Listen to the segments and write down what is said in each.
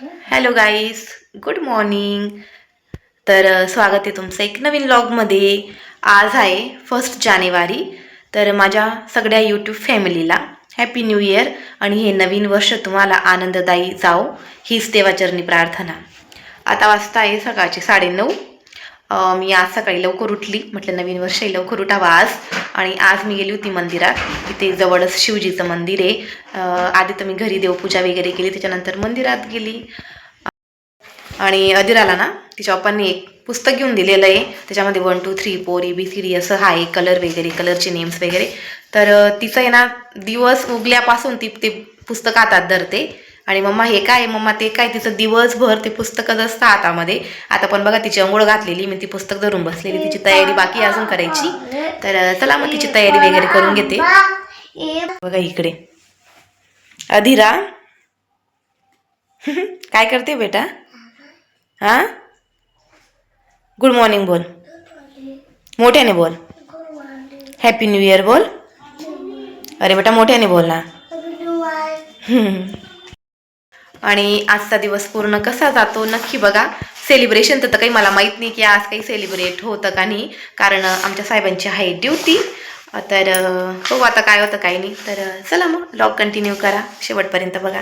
Hello गाईस good morning तर स्वागत आहे तुमचं एक नवीन लॉगमध्ये आज आहे फर्स्ट जानेवारी. तर माझ्या सगळ्या यूट्यूब फॅमिलीला हॅपी न्यू इयर आणि हे नवीन वर्ष तुम्हाला आनंददायी जाओ हीच देवाचरणी प्रार्थना. आता वाजता आहे सकाळचे साडेनऊ. मी आज सकाळी लवकर उठली. म्हटलं नवीन वर्ष लवकर उठावा आज. आणि आज मी गेली होती मंदिरात. इथे जवळच शिवजीचं मंदिर आहे. आधी तर मी घरी देवपूजा वगैरे केली. त्याच्यानंतर मंदिरात गेली. आणि अधिराला ना तिच्या पप्पांनी एक पुस्तक घेऊन दिलेलं आहे. त्याच्यामध्ये one two three four A B C D असं आहे कलर वगैरे कलरचे नेम्स वगैरे. तर तिचं आहे ना दिवस उगल्यापासून ती ते पुस्तक हातात धरते. आणि मम्मा हे काय मम्मा ते काय? तिचं दिवसभर ते पुस्तकच असतं हातामध्ये आता पण बघा तिची अंघोळ घातलेली. मी ती पुस्तक धरून बसलेली. तिची तयारी बाकी अजून करायची. तर चला मग तिची तयारी वगैरे करून घेते. बघा इकडे. अधीरा. काय करते बेटा? हा? गुड मॉर्निंग बोल. मोठ्याने बोल. हॅपी न्यू इयर बोल. अरे बेटा मोठ्याने बोल ना. आणि आजचा दिवस पूर्ण कसा जातो नक्की बघा. सेलिब्रेशन तर काही मला माहीत नाही की आज काही सेलिब्रेट होतं का नाही कारण आमच्या साहेबांची आहे ड्युटी तर हो आता काय होतं काही नाही. तर चला मग लॉग कंटिन्यू करा शेवटपर्यंत बघा.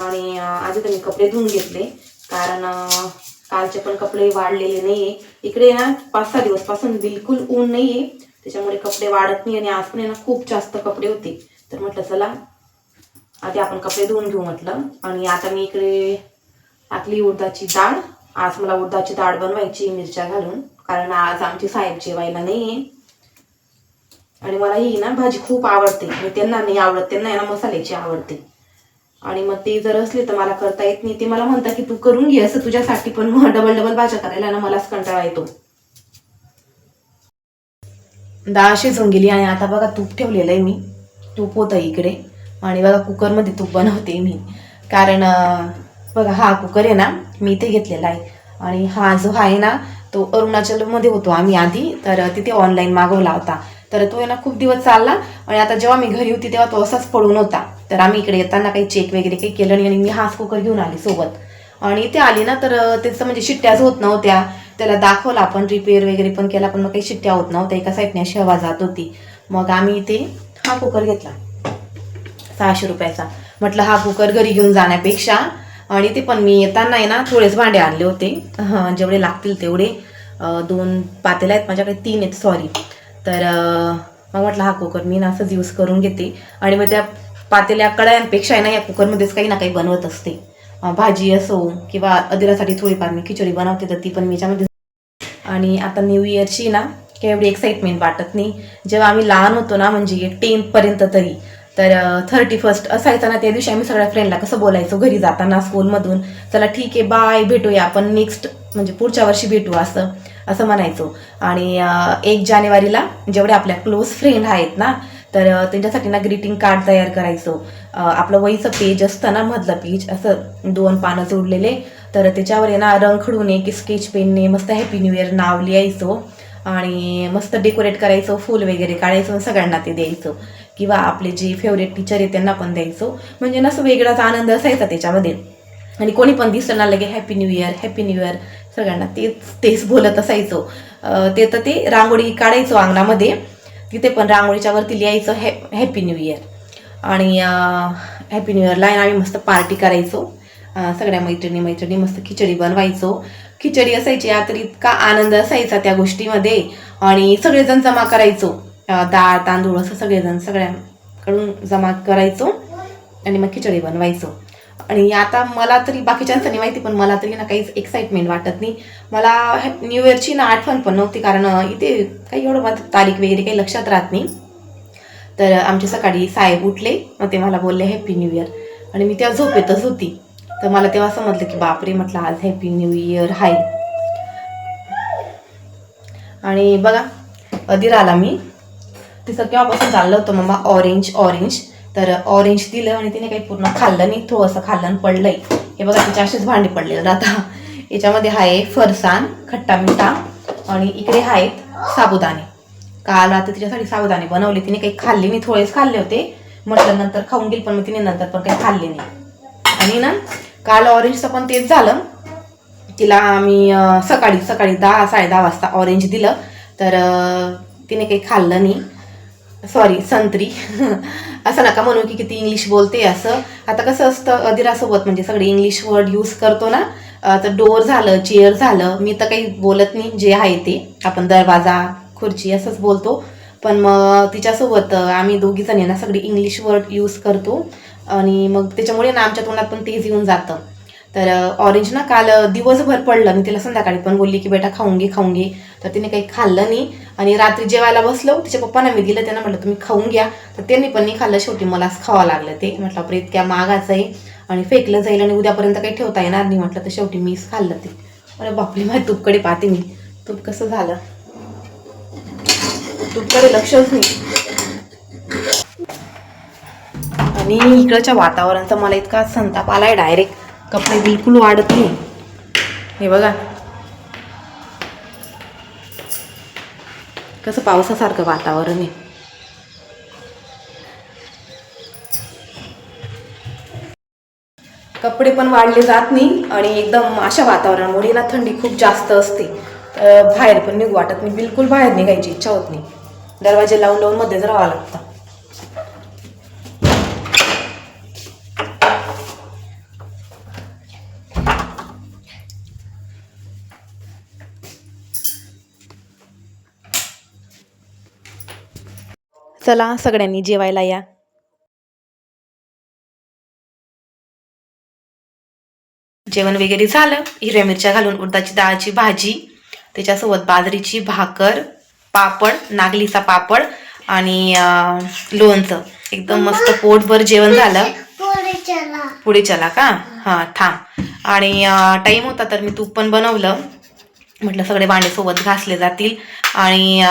आणि आज आधी तर मी कपडे धुवून घेतले कारण कालचे पण कपडे वाढलेले नाहीये. इकडे ना पाच सहा दिवसपासून बिलकुल ऊन नाहीये. त्याच्यामुळे कपडे वाढत नाही आणि आज पण ना खूप जास्त कपडे होते. तर म्हटलं चला आधी आपण कपडे धुवून घेऊ म्हटलं. आणि आता मी इकडे टाकली उडदाची डाळ. आज मला उडदाची डाळ बनवायची मिरच्या घालून कारण आज आमची साहेब जेवायला नाही आहे आणि मला ही ना भाजी खूप आवडते. मी त्यांना नाही आवडत त्यांना आहे ना मसाल्याची आवडते. आणि मग ते जर असले तर मला करता येत नाही. ते मला म्हणतात की तू करून घे असं तुझ्यासाठी पण डबल डबल भाज्या करायला ना मलाच कंटाळा येतो. डाळ शिजून गेली आणि आता बघा तूप ठेवलेलं आहे मी. तूप होतं इकडे. आणि बघा कुकरमध्ये तूप बनवते मी. कारण बघा हा कुकर आहे ना मी इथे घेतलेला आहे. आणि हा जो आहे ना तो अरुणाचलमध्ये होतो आम्ही आधी तर तिथे ऑनलाईन मागवला होता. तर तो आहे ना खूप दिवस चालला. आणि आता जेव्हा मी घरी होती तेव्हा तो असाच पडून होता. तर आम्ही इकडे येताना काही चेक वगैरे काही केलं नाही आणि मी हाच कुकर घेऊन आली सोबत. आणि इथे आली ना तर त्याचं म्हणजे शिट्ट्याच होत नव्हत्या. त्याला दाखवलं आपण रिपेअर वगैरे पण केला पण मग काही शिट्ट्या होत नव्हत्या. एका साईडने अशी हवा जात होती. मग आम्ही इथे हा कुकर घेतला. सहाशे रुपयाचा. म्हटलं हा कुकर घरी घेऊन जाण्यापेक्षा आणि ते पण मी येताना आहे ना थोडेच भांडे आणले होते. जेवढे लागतील तेवढे. दोन पातेले आहेत माझ्याकडे तीन आहेत सॉरी तर मग म्हटलं हा कुकर मी ना असंच यूज करून घेते. आणि मग त्या पातेल्या कड्यांपेक्षा आहे ना या कुकरमध्येच काही ना काही बनवत असते. भाजी असो किंवा अदिरासाठी थोडीफार मी खिचडी बनवते तर ती पण मी याच्यामध्ये आणि आता न्यू इयरची ना काही एवढी एक्साइटमेंट वाटत नाही. जेव्हा आम्ही लहान होतो ना म्हणजे टेन्थपर्यंत तरी तर थर्टी फर्स्ट असायचा ना त्या दिवशी आम्ही सगळ्या फ्रेंडला कसं बोलायचो घरी जाताना स्कूलमधून चला ठीक आहे बाय भेटूया आपण नेक्स्ट म्हणजे पुढच्या वर्षी भेटू असं असं म्हणायचो. आणि एक जानेवारीला जेवढे आपल्या क्लोज फ्रेंड आहेत ना तर त्यांच्यासाठी ना ग्रीटिंग कार्ड तयार करायचो. आपलं वहीचं पेज असतं ना मधलं पेज असं दोन पानं जोडलेले तर त्याच्यावर आहे ना रंग खडून एक स्केच पेनने मस्त हॅपी न्यू इयर नाव लिहायचो. आणि मस्त डेकोरेट करायचो फुल वगैरे काढायचो आणि सगळ्यांना ते द्यायचो. किंवा आपले जे फेवरेट टीचर आहे त्यांना पण द्यायचो. म्हणजे ना असं वेगळाच आनंद असायचा त्याच्यामध्ये. आणि कोणी पण दिसलं ना लगे happy new year happy new year सगळ्यांना तेच तेच बोलत असायचो. ते तर ते रांगोळी काढायचो अंगणामध्ये. तिथे पण रांगोळीच्या वरती लिहायचं हॅ हॅपी न्यू इयर आणि हॅपी न्यू इयरला आम्ही मस्त पार्टी करायचो. सगळ्या मैत्रिणी मैत्रिणी मस्त खिचडी बनवायचो. खिचडी असायची या तर इतका आनंद असायचा त्या गोष्टीमध्ये. आणि सगळेजण जमा करायचो. डाळ तांदूळ असं सगळेजण सगळ्यांकडून जमा करायचो आणि मग खिचडी बनवायचो. आणि आता मला तरी बाकीच्यांसाठी माहिती पण मला तरी ना काहीच एक्साइटमेंट वाटत नाही. मला न्यू इयरची ना आठवण पण नव्हती कारण इथे काही एवढं माझं तारीख वगैरे काही लक्षात राहत नाही. तर आमचे सकाळी साहेब उठले मग ते मला बोलले हॅपी न्यू इयर आणि मी तेव्हा झोपेतच होती. तर मला तेव्हा समजलं की बापरे! म्हटलं आज हॅपी न्यू इयर हाय आणि बघा अधीर आला मी तिचं केव्हापासून चाललं होतं मम्मा ऑरेंज ऑरेंज तर ऑरेंज दिलं आणि तिने काही पूर्ण खाल्लं नाही. थोडंसं खाल्लं आणि पडलंय. हे बघा तिचे असेच भांडे पडलेलं आता. याच्यामध्ये आहे फरसाण खट्टा मिठा आणि इकडे आहेत साबुदाणे. काल आता तिच्यासाठी साबुदाणे बनवले. तिने काही खाल्ले नाही. थोडेच खाल्ले होते. म्हटलं नंतर खाऊन गेली पण मग तिने नंतर पण काही खाल्ले नाही. आणि ना काल ऑरेंजचं पण तेच झालं. तिला आम्ही सकाळी सकाळी दहा साडे दहा वाजता ऑरेंज दिलं. तर तिने काही खाल्लं नाही. सॉरी संत्री. असं नका म्हणू की किती इंग्लिश बोलते असं. आता कसं असतं अधिरासोबत म्हणजे सगळे इंग्लिश वर्ड यूज करतो ना तर डोअर झालं चेअर झालं मी तर काही बोलत नाही जे आहे ते. आपण दरवाजा खुर्ची असंच बोलतो. पण मग तिच्यासोबत आम्ही दोघीजणी ना सगळी इंग्लिश वर्ड यूज करतो. आणि मग त्याच्यामुळे ना आमच्या तोंडात पण तेच येऊन जातं. तर ऑरेंज ना काल दिवसभर पडलं. मी तिला संध्याकाळी पण बोलली की बेटा खाऊन घे खाऊन घे. तर तिने काही खाल्लं नाही. आणि रात्री जेवायला बसलो. तिच्या पप्पांना मी दिलं. त्यांना म्हटलं तुम्ही खाऊन घ्या. तर त्यांनी पण नाही खाल्लं. शेवटी मलाच खावं लागलं ते. म्हटलं बरं इतक्या मागाचं आहे. आणि फेकलं जाईल आणि उद्यापर्यंत काही ठेवता येणार नाही. म्हटलं तर शेवटी मीच खाल्लं ते. अरे बापली माझ्या तूपकडे पाहते मी. तूप कसं झालं? तूपकडे लक्षच नाही. आणि इकडच्या वातावरणाचा मला इतका संताप आलाय डायरेक्ट कपडे बिलकुल वाढत नाही. हे बघा. कसं पावसासारखं वातावरण आहे. कपडे पण वाढले जात नाही आणि एकदम अशा वातावरणामुळे ना थंडी खूप जास्त असते. बाहेर पण निघू वाटत नाही. बिलकुल बाहेर निघायची इच्छा होत नाही. दरवाजे लावून लावून मध्ये राहावं लागतं. चला सगळ्यांनी जेवायला या. जेवण वगैरे झालं. हिरव्या मिरच्या घालून उडदाची डाळची भाजी त्याच्यासोबत बाजरीची भाकर पापड नागलीचा पापड आणि लोणचं. एकदम मस्त पोटभर जेवण झालं. पुढे चला. का? हां थांब. आणि टाईम होता तर मी तूप पण बनवलं. म्हटलं सगळे भांडे सोबत घासले जातील. आणि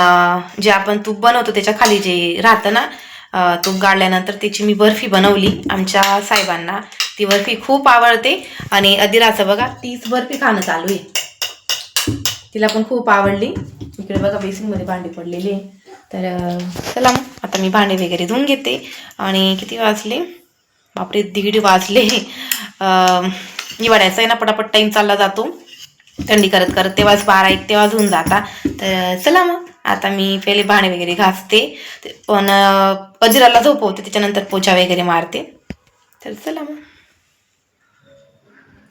जे आपण तूप बनवतो त्याच्याखाली जे राहतं ना तूप गाळल्यानंतर त्याची मी बर्फी बनवली आमच्या साहेबांना. ती बर्फी खूप आवडते. आणि अदिराचं बघा तीच बर्फी खाणं चालू आहे. तिला पण खूप आवडली. इकडे बघा बेसिनमध्ये भांडी पडलेली तर चला मग आता मी भांडे वगैरे धुवून घेते. आणि किती वाजले? बापरे दीड वाजले. अं, आहे ना पटापट टाईम चालला जातो. थंडी करत करत तेव्हाच बारा एक तेव्हाच होऊन जाता. तर चला मग. आता मी पहिले भाणे वगैरे घासते. पण अं, झोपवते त्याच्यानंतर पोछा वगैरे मारते. तर चला मग.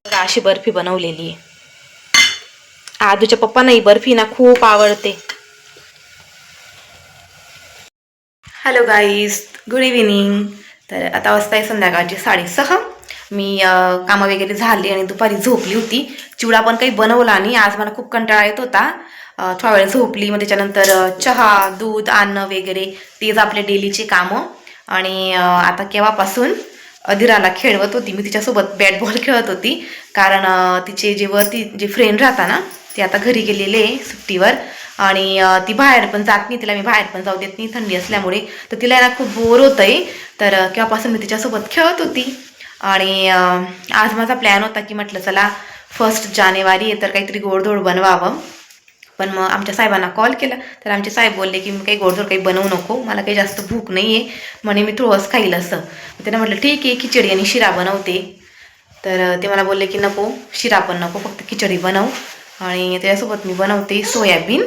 अशी बर्फी बनवलेली आहे. आदूच्या पप्पांना ही बर्फी ना खूप आवडते. हॅलो गाईज गुड इव्हिनिंग तर आता वाजता आहे संध्याकाळची साडेसहा. मी कामं वगैरे झाली आणि दुपारी झोपली होती. चिवडा पण काही बनवला नाही. आज मला खूप कंटाळा येत होता. थोडा वेळ झोपली. मग त्याच्यानंतर चहा दूध अन्न वगैरे तेच आपले डेलीचे कामं. आणि आता केव्हापासून दिराला खेळवत होती. मी तिच्यासोबत बॅट बॉल खेळत होती. कारण तिचे जे वरती जे फ्रेंड राहता ना ते आता घरी गेलेले आहे सुट्टीवर. आणि ती बाहेर पण जात नाही. तिला मी बाहेर पण जाऊ देत नाही. थंडी असल्यामुळे. तर तिला ना खूप बोर होतं आहे तर केव्हापासून मी तिच्यासोबत खेळत होती. आणि आज माझा प्लॅन होता की म्हटलं चला फर्स्ट जानेवारी आहे तर काहीतरी गोडधोड बनवावं. पण मग आमच्या साहेबांना कॉल केला. तर आमचे साहेब बोलले की मी काही गोडधोड काही बनवू नको. मला काही जास्त भूक नाही आहे म्हणे मी थोडंच खाईल असं. त्यांना म्हटलं ठीक आहे खिचडी आणि शिरा बनवते. तर ते मला बोलले की नको शिरा पण नको फक्त खिचडी बनव. आणि त्याच्यासोबत मी बनवते सोयाबीन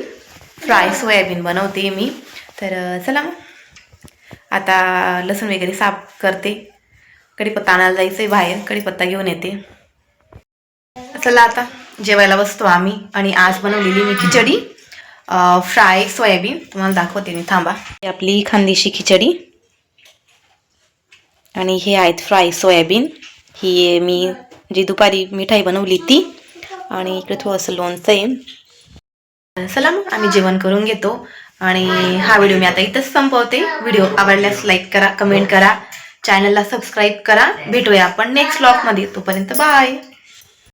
फ्राय सोयाबीन बनवते मी. तर चला मग. आता लसूण वगैरे साफ करते. कढीपत्ता आणायला जायचं आहे बाहेर कढीपत्ता घेऊन येते. चला आता जेवायला बसतो आम्ही आणि आज बनवलेली मी खिचडी फ्राय सोयाबीन. तुम्हाला दाखवते मी थांबा. ही आपली खानदेशी खिचडी. आणि हे आहेत फ्राय सोयाबीन. ही मी जी दुपारी मिठाई बनवली ती. आणि इकडे थोडंसं लोणचं आहे. चला मग आम्ही जेवण करून घेतो. आणि हा व्हिडिओ मी आता इथंच संपवते. व्हिडिओ आवडल्यास लाईक करा कमेंट करा. चॅनलला सबस्क्राईब करा. भेटूया आपण नेक्स्ट ब्लॉगमध्ये तोपर्यंत बाय